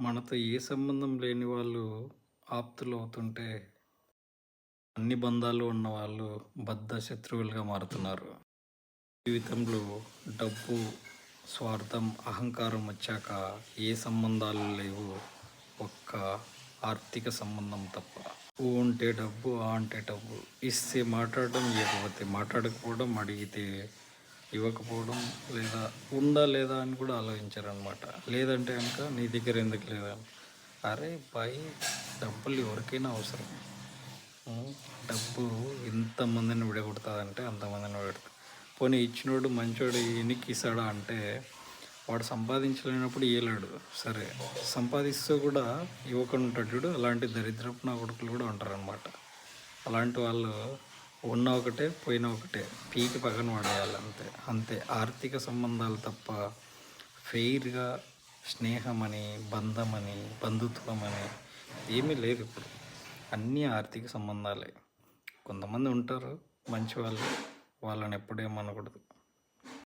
మనతో ఏ సంబంధం లేని వాళ్ళు ఆప్తులు అవుతుంటే అన్ని బంధాలు ఉన్న వాళ్ళు బద్ధ శత్రువులుగా మారుతున్నారు. జీవితంలో డబ్బు స్వార్థం అహంకారం వచ్చాక ఏ సంబంధాలు లేవు. ఒక్క ఆర్థిక సంబంధం తప్ప. ఊ ఉంటే డబ్బు ఆ అంటే డబ్బు. ఇస్తే మాట్లాడడం లేకపోతే మాట్లాడకపోవడం అడిగితే ఇవ్వకపోవడం లేదా ఉందా లేదా అని కూడా ఆలోచించారనమాట లేదంటే కనుక నీ దగ్గర ఎందుకు లేదా? అరే పై డబ్బులు ఎవరికైనా అవసరం. డబ్బు ఎంతమందిని విడగొడుతుందంటే అంతమందిని విడగొడుతుంది పోనీ ఇచ్చినోడు మంచోడు ఎనికి ఇస్తాడా అంటే వాడు సంపాదించలేనప్పుడు ఇయ్యలేడు సరే సంపాదిస్తూ కూడా యువకుడు ఉంటాడు అలాంటి దరిద్రపు నా కొడుకులు కూడా ఉంటారనమాట అలాంటి వాళ్ళు ఉన్న ఒకటే పోయిన ఒకటే. పీకి పక్కన పడేయాలి అంతే. అంతే. ఆర్థిక సంబంధాలు తప్ప ఫెయిర్గా స్నేహమని బంధమని బంధుత్వమని ఏమీ లేదు ఇప్పుడు. అన్నీ ఆర్థిక సంబంధాలే. కొంతమంది ఉంటారు మంచి వాళ్ళు. వాళ్ళని ఎప్పుడేమనకూడదు